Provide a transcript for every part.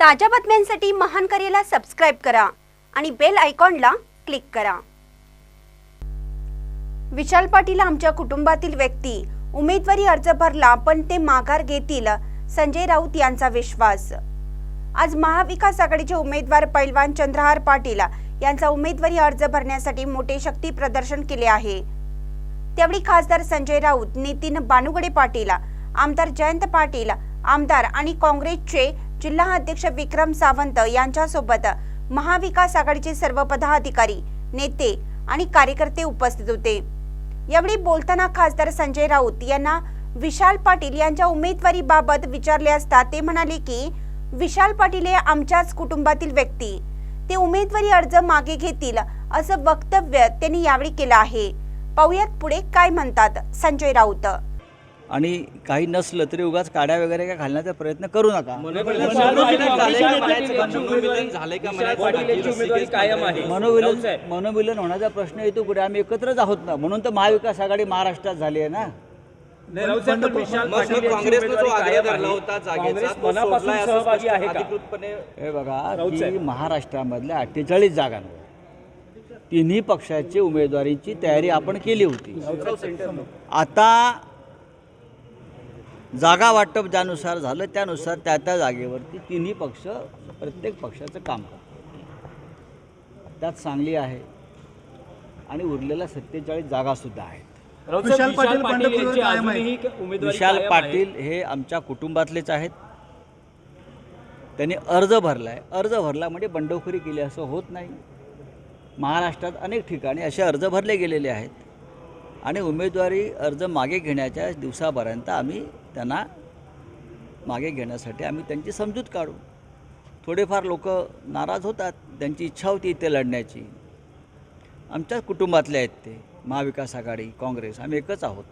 ताज्या बातम्यांसाठी महान करेला सबस्क्राईब करा आणि बेल आयकॉनला क्लिक करा. विशाल पाटील आमच्या कुटुंबातील व्यक्ती. उमेदवारी अर्ज भरला पण ते माघार घेतील संजय राऊत यांचा विश्वास. आज महाविकास आघाडीचे उमेदवार पैलवान चंद्रहार पाटील यांचा उमेदवारी अर्ज भरण्यासाठी मोठे शक्ती प्रदर्शन केले आहे. त्यावेळी खासदार संजय राऊत नितीन बानुगडे पाटील आमदार जयंत पाटील आमदार आणि काँग्रेसचे जिल्हा अध्यक्ष विक्रम सावंत यांच्यासोबत महाविकास आघाडीचे सर्व पदाधिकारी नेते आणि कार्यकर्ते उपस्थित होते. यावेळी बोलताना खासदार संजय राऊत यांना विशाल पाटील यांच्या उमेदवारीबाबत विचारले असता ते म्हणाले की विशाल पाटील हे आमच्याच कुटुंबातील व्यक्ती. ते उमेदवारी अर्ज मागे घेतील असं वक्तव्य त्यांनी यावेळी केलं आहे. पाहुयात पुढे काय म्हणतात संजय राऊत. आणि काही नसलं तरी उगाच काड्या वगैरे काय घालण्याचा प्रयत्न करू नका. मनोविलन मनोविलन होण्याचा प्रश्न येतो कुठे? आम्ही एकत्रच आहोत ना. म्हणून तर महाविकास आघाडी महाराष्ट्रात झाली आहे ना. हे बघा की. महाराष्ट्रामधल्या अठ्ठेचाळीस जागांवर तिन्ही पक्षाची उमेदवारीची तयारी आपण केली होती. आता जागा वाटप ज्यानुसार झालं त्यानुसार त्या त्या जागेवरती तिन्ही पक्ष प्रत्येक पक्षाचं काम करतात. त्यात सांगली आहे आणि उरलेल्या सत्तेचाळीस जागासुद्धा आहेत. विशाल पाटील यांची अजूनही उमेदवारी विशाल कायम आहे. पाटील हे आमच्या कुटुंबातलेच आहेत. त्यांनी अर्ज भरला आहे अर्ज भरला म्हणजे बंडखोरी केली असं होत नाही. महाराष्ट्रात अनेक ठिकाणी असे अर्ज भरले गेलेले आहेत. आणि उमेदवारी अर्ज मागे घेण्याच्या दिवसापर्यंत आम्ही त्यांना मागे घेण्यासाठी आम्ही त्यांची समजूत काढू थोडेफार लोक नाराज होतात त्यांची इच्छा होती इथे लढण्याची. आमच्याच कुटुंबातले आहेत ते महाविकास आघाडी काँग्रेस आम्ही एकच आहोत.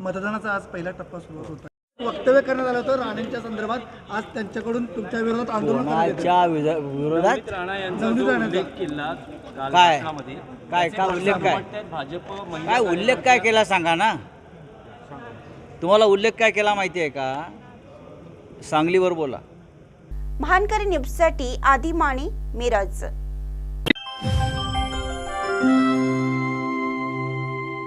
मतदानाचा आज पहिला टप्पा सुरू होता वक्तव्य करण्यात आलं होतं राणेंच्या संदर्भात आज त्यांच्याकडून तुमच्या विरोधात आंदोलन करण्यात. कोणाच्या विरोधात राणा यांचा नवनीत जो राणाचा. उल्लेख केला काल काय? भाषणामध्ये, काय- त्याचे काय उल्लेख काय? वाटतायत भाजप महिला काय उल्लेख काय केला सांगा ना तुम्हाला उल्लेख काय केला माहिती आहे का सांगलीवर बोला महानकरी न्यूजसाठी आदी माने मिरज